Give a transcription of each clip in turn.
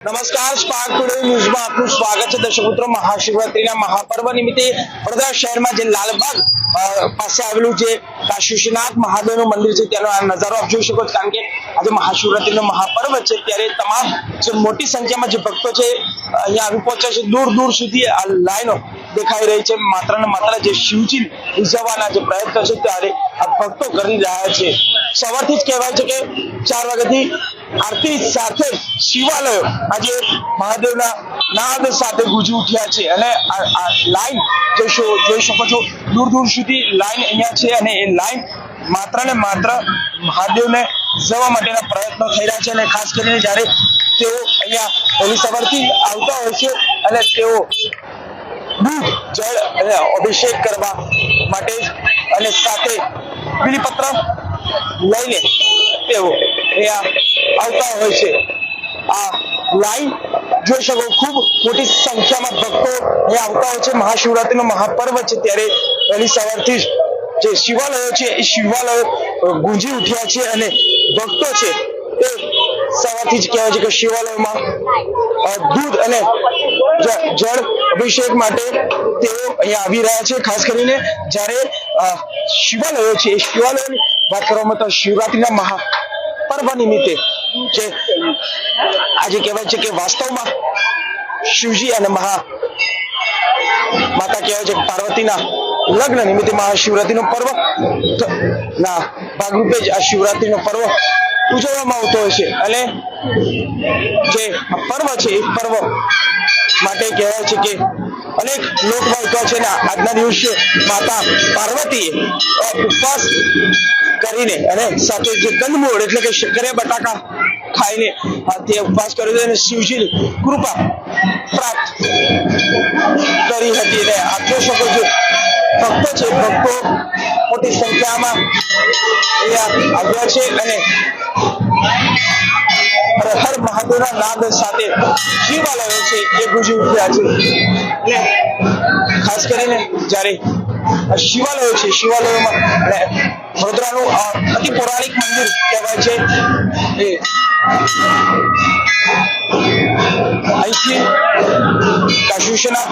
નમસ્કાર spark today ન્યૂઝમાં આપનું સ્વાગત છે. દર્શક મિત્રો મહાશિવરાત્રીના મહાપર્વ નિમિત્તે વડોદરા શહેરમાં જે લાલબાગ પાસે આવેલું જે કાશીનાથ મહાદેવનું મંદિર છે ત્યાંનો આ નજારો આપ જોઈ શકો છો. કારણ કે આજે મહાશિવરાત્રીનો મહાપર્વ છે, ત્યારે તમામ જે મોટી સંખ્યામાં જે ભક્તો છે, અહીંયા આવી પહોંચ્યા છે. દૂર દૂર સુધી આ લાઈનો દેખાઈ રહી છે. માત્ર ને માત્ર જે શિવજી રીઝવવાના જે પ્રયત્ન છે, ત્યારે આ ભક્તો કરી રહ્યા છે. સવારથી જ કહેવાય છે કે ચાર વાગ્યાથી આરતી સાથે શિવાલયો આજે મહાદેવના નાદ સાથે ગુજી ઉઠ્યા છે. અને લાઈન જોઈ શકો જોઈ શકો છો, દૂર દૂર સુધી લાઈન અહીંયા છે અને એ લાઈન માત્ર ને માત્ર મહાદેવને જવા માટેના પ્રયત્નો થઈ રહ્યા છે. અને ખાસ કરીને જ્યારે તેઓ અહીંયા વહેલી સવારથી આવતા હોય છે અને તેઓ દૂધ જળ અને અભિષેક કરવા માટે અને સાથે બીલીપત્ર લઈને તેઓ અહીંયા આવતા હોય છે. આ લાઈન જોઈ શકો, ખૂબ મોટી સંખ્યામાં ભક્તો અહીંયા આવતા હોય છે. મહાશિવરાત્રિનો મહાપર્વ છે ત્યારે વહેલી સવારથી જ જે શિવાલયો છે, એ શિવાલયો ગુંજી ઉઠ્યા છે અને ભક્તો છે તે સવારથી જ કહેવાય છે કે શિવાલયોમાં દૂધ અને જળ અભિષેક માટે તેઓ અહીંયા આવી રહ્યા છે. ખાસ કરીને જ્યારે શિવાલયો છે, એ શિવાલયોની વાત કરવામાં તો શિવરાત્રીના મહા પર્વ નિમિત્તે જે આજે કહેવાય છે કે વાસ્તવમાં શિવજી અને મહા માતા કહેવાય છે પાર્વતીના લગ્ન નિમિત્તે મહાશિવરાત્રીનો પર્વ ના, ભાગરૂપે જ આ શિવરાત્રીનો પર્વ ઉજવવામાં આવતો હોય છે. અને જે પર્વ છે એ પર્વ માટે કહેવાય છે કે અનેક લોકવાયકા છે ને આજના દિવસે માતા પાર્વતીએ ઉપવાસ કરીને અને સાથે જે કંદમૂળ એટલે કે શક્કરિયા બટાકા ખાઈને તે ઉપવાસ કર્યો હતો અને શિવજીની કૃપા પ્રાપ્ત કરી હતી અને આપ જોઈ શકો છો, ભક્તો છે, ભક્તો મોટી સંખ્યામાં અહીંયા આવ્યા છે અને હર મહાદેવના નાદ સાથે શિવાલયો છે, એ ગુંજી ઉઠ્યા છે. અને ખાસ કરીને જ્યારે શિવાલયો છે. શિવાલયોમાં વડોદરાનું અતિ પૌરાણિક મંદિર કહેવાય છે. એ અહીંથી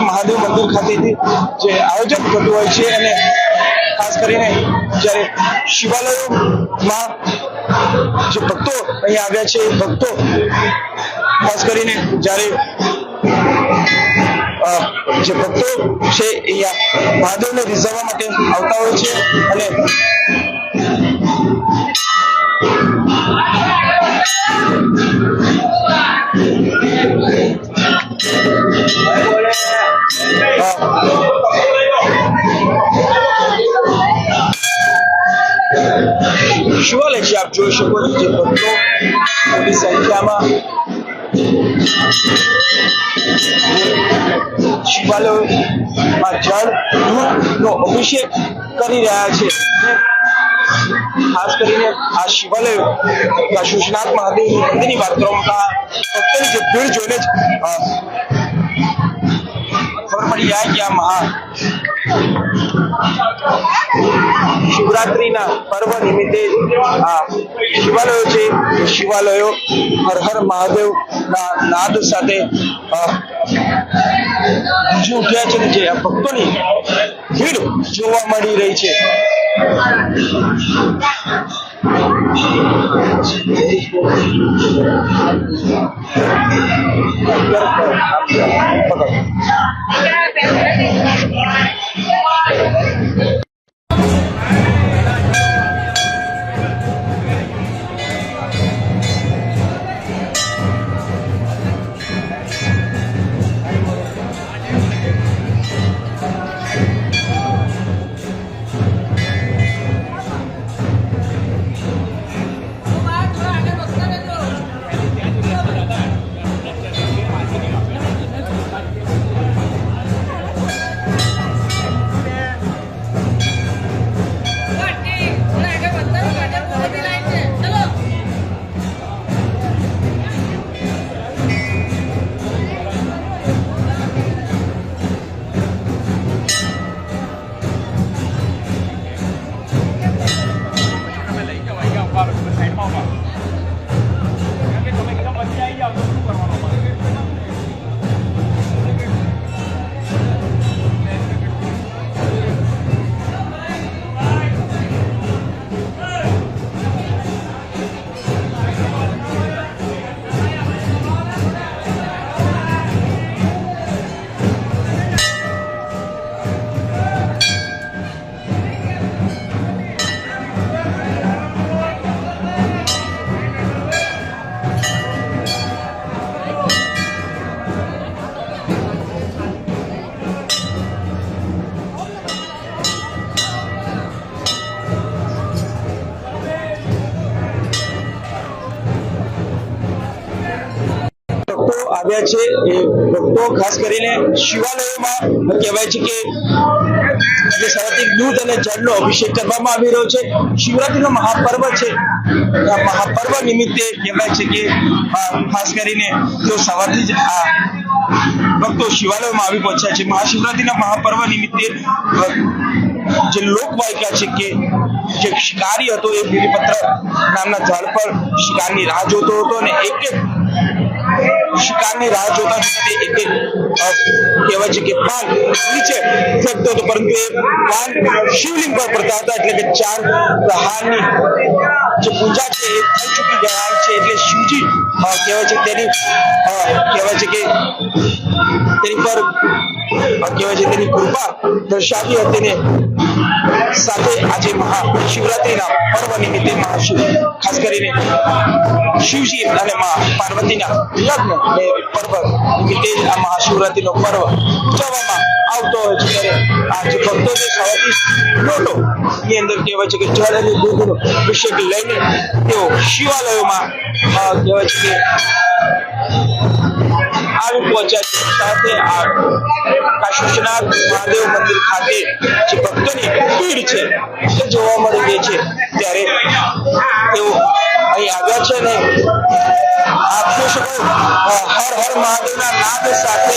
મહાદેવ મંદિર ખાતેથી જે આયોજન થતું હોય છે અને ખાસ કરીને જ્યારે શિવાલયોમાં જે ભક્તો અહીંયા આવ્યા છે ભક્તો ખાસ કરીને જ્યારે જે ભક્તો છે અહીંયા મહાદેવને રીઝવવા માટે આવતા હોય છે અને શિવાલય છે આપ જોઈ શકો છો જે ભક્તો મોટી સંખ્યામાં શિવાલયોમાં જળ દૂધનો અભિષેક કરી રહ્યા છે. ખાસ કરીને આ શિવાલયો કાશુનાથ મહાદેવ મંદિરની વાત કરવામાં ભક્તોની જે ભીડ જોઈને જ ખબર પડી જાય કે આ મહા શિવરાત્રીના પર્વ નિમિત્તે આ શિવાલયો છે શિવાલયો હર હર મહાદેવ ના નાદ સાથે ગુંજી ઉઠ્યા છે જે આ ભક્તોની ભીડ જોવા મળી રહી છે પકડ. આવ્યા છે એ ભક્તો, ખાસ કરીને શિવાલયોમાં કહેવાય છે કે દૂધ અને જળનો અભિષેક કરવામાં આવી રહ્યો છે. શિવરાત્રીનો મહાપર્વ છે. આ મહાપર્વ નિમિત્તે કહેવાય છે કે ખાસ કરીને તેઓ સવારથી જ આ ભક્તો શિવાલયમાં આવી પહોંચ્યા છે, મહાશિવરાત્રીના મહાપર્વ નિમિત્તે જે લોકવાયકા છે કે, જે શિકારી હતો એ બીલીપત્ર નામના ઝાડ પર શિકારની રાહ જોતો હતો અને એક શિકારની રાહ જોતા જોતા તે એક એક અ, કહેવાય છે કે પાન નીચે ફેંકતો હતો પરંતુ એ પાન શિવલિંગ પર પડતા હતા એટલે કે ચાર પ્રહારની જે પૂજા છે એ થઈ ચૂકી ગયા છે એટલે શિવજી અ, કહેવાય છે તેની અ, કહેવાય છે કે તેની પર કહેવાય છે તેની કૃપા દર્શાવી હતી સાથે આજે મહાશિવરાત્રીના પર્વ નિમિત્તે મહાશિવ, ખાસ કરીને શિવજી અને મા પાર્વતીના લગ્ન પર્વ નિમિત્તે આ મહાશિવરાત્રીનો પર્વ ઉજવવામાં આવતો હોય છે. ત્યારે આ જે ભક્તો છે, સવારથી લોટો ની અંદર કહેવાય છે કે જળ અને દૂધનો અભિષેક લઈને તેઓ શિવાલયોમાં કહેવાય છે કે આવી પહોંચ્યા સાથે આ કાશીનાથ મહાદેવ મંદિર ખાતે જે ભક્તોની ભીડ છે તે જોવા મળી રહી છે. ત્યારે તેઓ અહીં આવ્યા છે ને આપ જોઈ શકો અ, હર હર મહાદેવના નાદ સાથે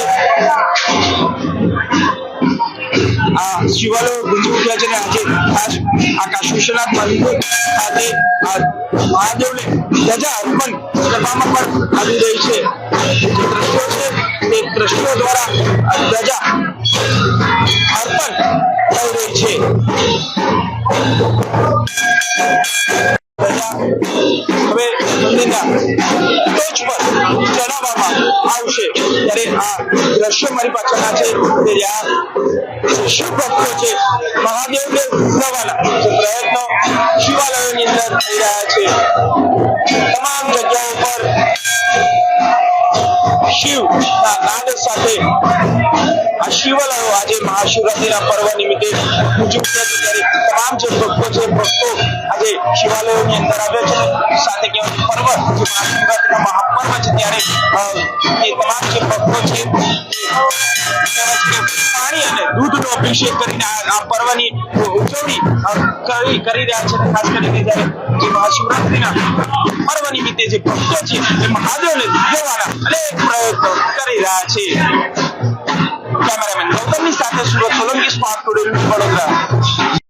આ શિવાલય ગુંજી ઉઠ્યા છે ને આજે ખાસ આ કાશી વિશ્વનાથ મંદિર ખાતે મહાદેવને ધજા અર્પણ કરવામાં પણ આવી રહી છે. જે દ્રશ્યો છે, તે દ્રશ્યો દ્વારા ધજા અર્પણ થઈ રહી છે. હવે મંદિરના ટોચ પર ચડાવવામાં આવશે. ત્યારે આ દ્રશ્યો મારી પાછળના છે કે જ્યાં શિવ ભક્તો છે, મહાદેવને ઉઠાવવાના પ્રયત્નો શિવાલયોની અંદર થઈ રહ્યા છે. તમામ જગ્યાઓ પર શિવ ના નાદ સાથે આ શિવાલયો આજે મહાશિવરાત્રીના પર્વ નિમિત્તે ઉજવી છે ત્યારે તમામ જે ભક્તો છે, ભક્તો આજે શિવાલયોની અંદર આવ્યા છે. સાથે કહેવાય પર્વ જે મહાશિવરાત્રીનો છે ત્યારે એ તમામ જે ભક્તો છે પાણી અને દૂધનો અભિષેક કરીને આ પર્વની ઉજવણી કરી કરી રહ્યા છે. ખાસ કરીને જ્યારે જે મહાશિવરાત્રીના પર્વ નિમિત્તે જે ભક્તો છે એ મહાદેવને જોવાના અનેક પ્રયત્નો કરી રહ્યા છે. કેમેરામેન ગૌતમની સાથે સુરત સોલંકી સ્માર્ટ ટુડે વડોદરા.